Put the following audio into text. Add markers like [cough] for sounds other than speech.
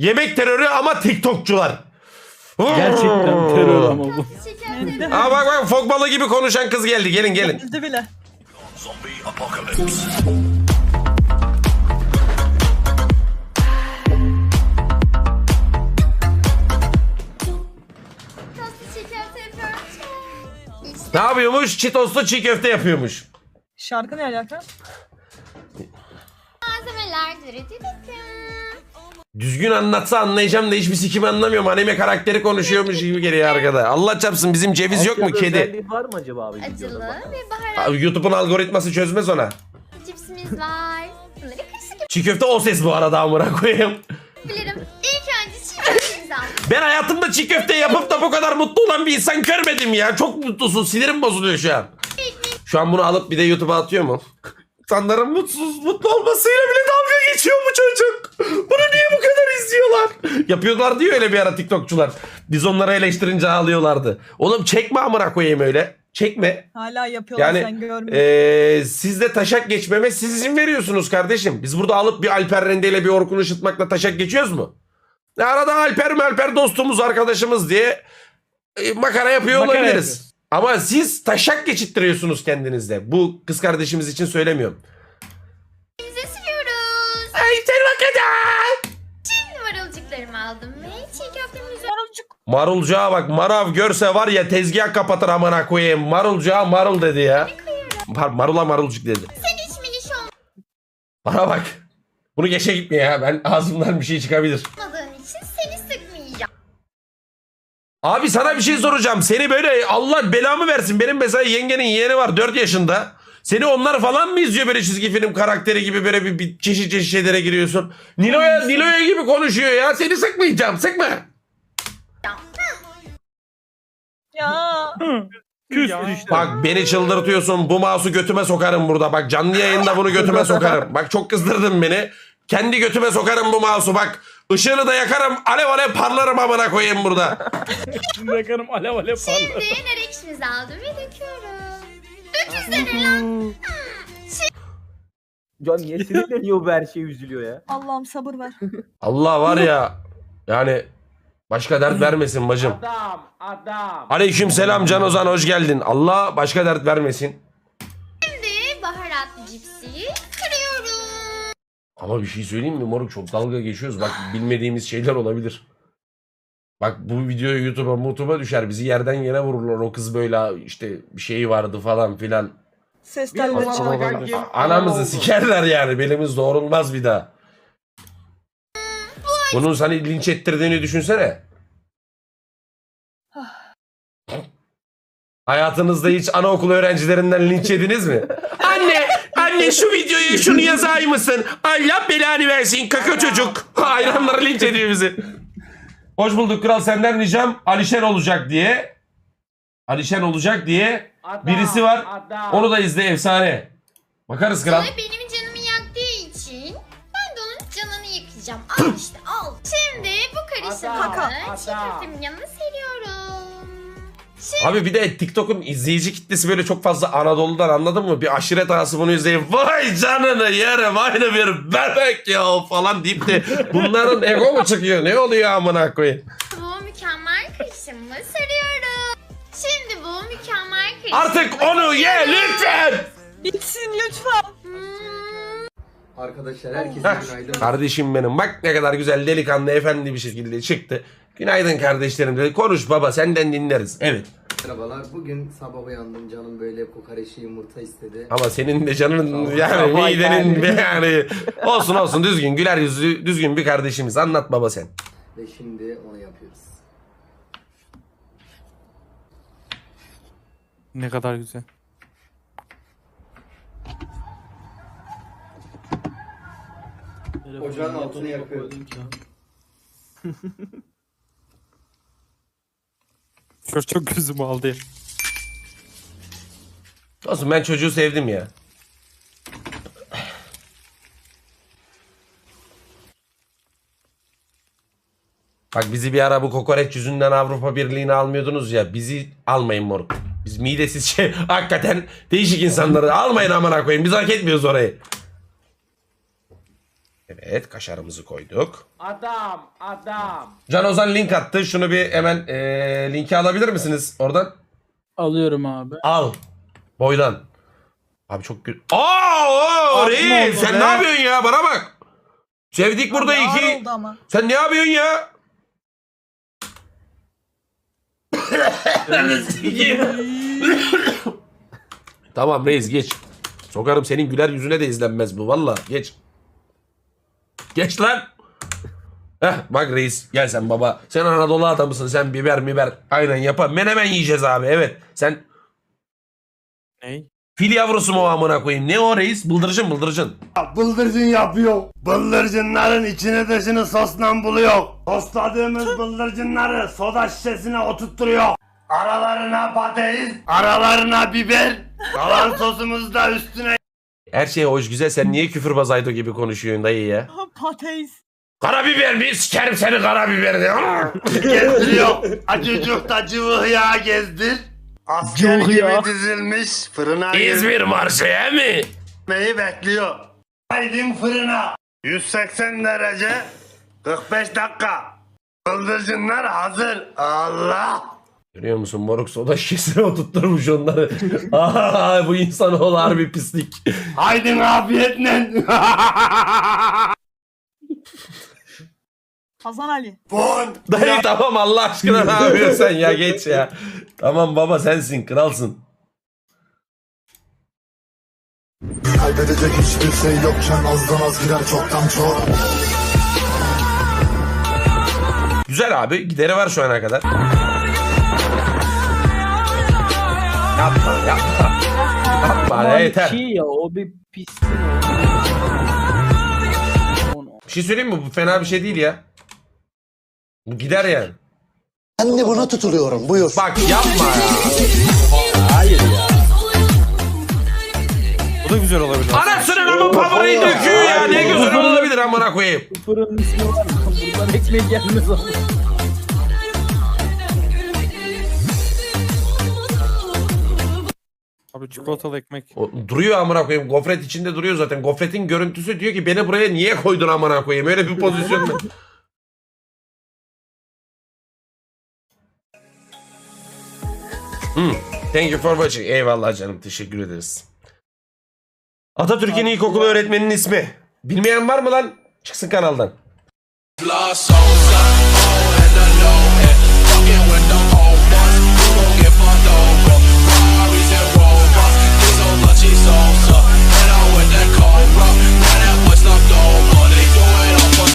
Yemek terörü ama TikTokçular. Gerçekten terör ama bu. Aa bak bak fok balığı gibi konuşan kız geldi. Gelin gelin. Geldi bile. Ne yapıyormuş? Çitoslu çiğ köfte yapıyormuş. Şarkı ne alaka? malzemeler dürüdürüdüm. Düzgün anlatsa anlayacağım da hiçbir sikimi anlamıyorum. Anime karakteri konuşuyormuş gibi geliyor arkada. Allah çarpsın bizim ceviz yok mu kedi? özelliği var mı acaba abi? Acılı videoda ve Abi YouTube'un algoritması çözmez ona. cipsimiz var. Bunları karışık Çiğ köfte o ses bu arada amına koyayım. yapabilirim. İlk önce çiğ köftemizi aldım. Ben hayatımda çiğ köfte yapıp da bu kadar mutlu olan bir insan görmedim ya. Çok mutlusun. Sinirim bozuluyor şu an. Şu an bunu alıp bir de YouTube'a atıyor mu? İnsanların mutsuz, mutlu olmasıyla bile dalga geçiyor bu çocuk. Bunu niye bu kadar izliyorlar? Yapıyorlar diyor öyle bir ara TikTokçular. Biz onları eleştirince ağlıyorlardı. Oğlum çekme amına koyayım öyle. Çekme. Hala yapıyorlar sen Yani görmüyorsun. eee siz de taşak geçmeme siz izin veriyorsunuz kardeşim. Biz burada alıp bir Alper Rende ile bir Orkun Işıtmak'la taşak geçiyoruz mu? Ya Arada Alper Melper dostumuz arkadaşımız diye e, makara yapıyor Makara olabiliriz. yapıyoruz. Ama siz taşak geçittiriyorsunuz kendinizde. Bu kız kardeşimiz için söylemiyorum. Bize sürüyoruz. Ay sen kadar. Şimdi marulcuklarımı aldım ve çiğ Marulcuk. Marulcuğa bak marav görse var ya tezgah kapatır amına koyayım. Marulcuğa marul dedi ya. Mar marula marulcuk dedi. sen hiç miniş Bana bak. Bunu geçe gitme ya. Ben ağzımdan bir şey çıkabilir. Abi sana bir şey soracağım. Seni böyle Allah belamı versin. Benim mesela yengenin yeğeni var 4 yaşında. Seni onlar falan mı izliyor böyle çizgi film karakteri gibi böyle bir, bir çeşit çeşit şeylere giriyorsun? Nilo'ya Nilo'ya gibi konuşuyor ya. Seni sıkmayacağım. Sıkma. Ya. Küs işte. Bak beni çıldırtıyorsun. Bu mouse'u götüme sokarım burada. Bak canlı yayında bunu götüme sokarım. Bak çok kızdırdın beni. Kendi götüme sokarım bu mouse'u bak. Işığını da yakarım. Alev alev parlarım amına koyayım burada. Şimdi yakarım alev alev parlar. Şimdi nar ekşimizi aldım ve döküyorum. Dök üzerine lan. Can niye sinirleniyor bu her şey üzülüyor ya? Allah'ım sabır ver. [laughs] Allah var ya. Yani başka dert vermesin bacım. Adam, adam. Aleyküm selam Can Ozan hoş geldin. Allah başka dert vermesin. Ama bir şey söyleyeyim mi moruk çok dalga geçiyoruz. Bak bilmediğimiz şeyler olabilir. Bak bu video YouTube'a YouTube'a düşer. Bizi yerden yere vururlar. O kız böyle işte bir şey vardı falan filan. Ses telleri kim- Anamızı sikerler yani. Belimiz doğrulmaz bir daha. Bunun seni linç ettirdiğini düşünsene. Hayatınızda hiç anaokulu öğrencilerinden linç yediniz mi? anne, anne şu videoya şunu yazar mısın? Allah belanı versin kaka çocuk. [laughs] Hayranları linç ediyor bizi. Hoş bulduk kral senden ricam Alişen olacak diye. Alişen olacak diye Adam, birisi var. adam. Onu da izle efsane. Bakarız kral. Sonra benim canımı yaktığı için ben de onun canını yakacağım. Al işte al. Şimdi bu karışımı çiğ köftemin yanına Abi bir de TikTok'un izleyici kitlesi böyle çok fazla Anadolu'dan anladın mı? Bir aşiret ağası bunu izleyip vay canını yerim aynı bir bebek ya falan deyip de bunların ego mu çıkıyor? Ne oluyor amına koyayım? bu mükemmel karışımı sarıyorum. Şimdi bu mükemmel karışımı... Artık onu ye lütfen. Bitsin lütfen. Arkadaşlar herkese Heh, günaydın. kardeşim benim bak ne kadar güzel delikanlı efendi bir şekilde çıktı. Günaydın kardeşlerim dedi. Konuş baba senden dinleriz. Evet. Merhabalar. Bugün sabah uyandım canım böyle kokoreçli yumurta istedi. Ama senin de canın yani midenin yani olsun olsun düzgün güler yüzlü düzgün bir kardeşimiz. Anlat baba sen. Ve şimdi onu yapıyoruz. Ne kadar güzel. Ocağın altını yakıyorum. [laughs] Çok çok gözümü aldı ya. Olsun ben çocuğu sevdim ya. Bak bizi bir ara bu kokoreç yüzünden Avrupa Birliği'ne almıyordunuz ya. Bizi almayın moruk. Biz midesiz şey [laughs] hakikaten değişik insanları almayın amına koyayım. Biz hak etmiyoruz orayı. Evet kaşarımızı koyduk. Adam, adam. Can Ozan link attı. Şunu bir hemen eee linki alabilir misiniz oradan? Alıyorum abi. Al. Boydan. Abi çok gü... Aa, reis sen be? ne yapıyorsun ya bana bak. Sevdik burada ağır iki. oldu ama. Sen ne yapıyorsun ya? tamam reis geç. Sokarım senin güler yüzüne de izlenmez bu valla geç. Geç lan. Heh bak reis gel sen baba. Sen Anadolu adamısın sen biber biber. Aynen yapar. Menemen yiyeceğiz abi evet. Sen Ney? fil yavrusu mu o amına koyayım? Ne o reis? Bıldırcın bıldırcın. Bıldırcın yapıyor. Bıldırcınların içini dışını sosla buluyor. Sosladığımız bıldırcınları soda şişesine oturtturuyor. Aralarına patates, aralarına biber, kalan sosumuzu da üstüne Her şey hoş güzel sen niye küfürbaz Aydo gibi konuşuyorsun dayı ya? Patates. Karabiber mi? Sikerim seni karabiberdi. [laughs] gezdiriyor. Acıcık da cıvık yağ gezdir. Asker Cıvık gibi yağ. dizilmiş fırına İzmir marşı he mi? girmeyi bekliyor. Haydin fırına. 180 derece 45 dakika. Bıldırcınlar hazır. Allah. Görüyor musun moruk soda şişesine oturtturmuş onları. [laughs] Aa, bu insanoğlu harbi pislik. Haydin afiyetle. [laughs] Hasan Ali. Bon. Dayı tamam Allah aşkına ne yapıyorsun sen ya geç ya. Tamam baba sensin kralsın. Kaybedecek hiçbir şey yokken azdan az gider çoktan çok Güzel abi gideri var şu ana kadar. Yapma yapma. Ya, yeter. Çiğ ya o bir pislik. Bir şey söyleyeyim mi? Bu fena bir şey değil ya. Bu gider yani. Ben de buna tutuluyorum buyur Bak yapma ya. Bu da güzel olabilir. Anasının ama pavarayı döküyor ya. Ne güzel olabilir amına koyayım. Bu fırının ismi var mı? Buradan ekmek gelmez ama. Abi çikolatalı ekmek. O, duruyor amına koyayım. Gofret içinde duruyor zaten. Gofretin görüntüsü diyor ki beni buraya niye koydun amına koyayım? Öyle bir pozisyonda. [laughs] hmm. Thank you for watching. Eyvallah canım. Teşekkür ederiz. Atatürk'ün ilkokulu öğretmeninin ismi. Bilmeyen var mı lan? Çıksın kanaldan.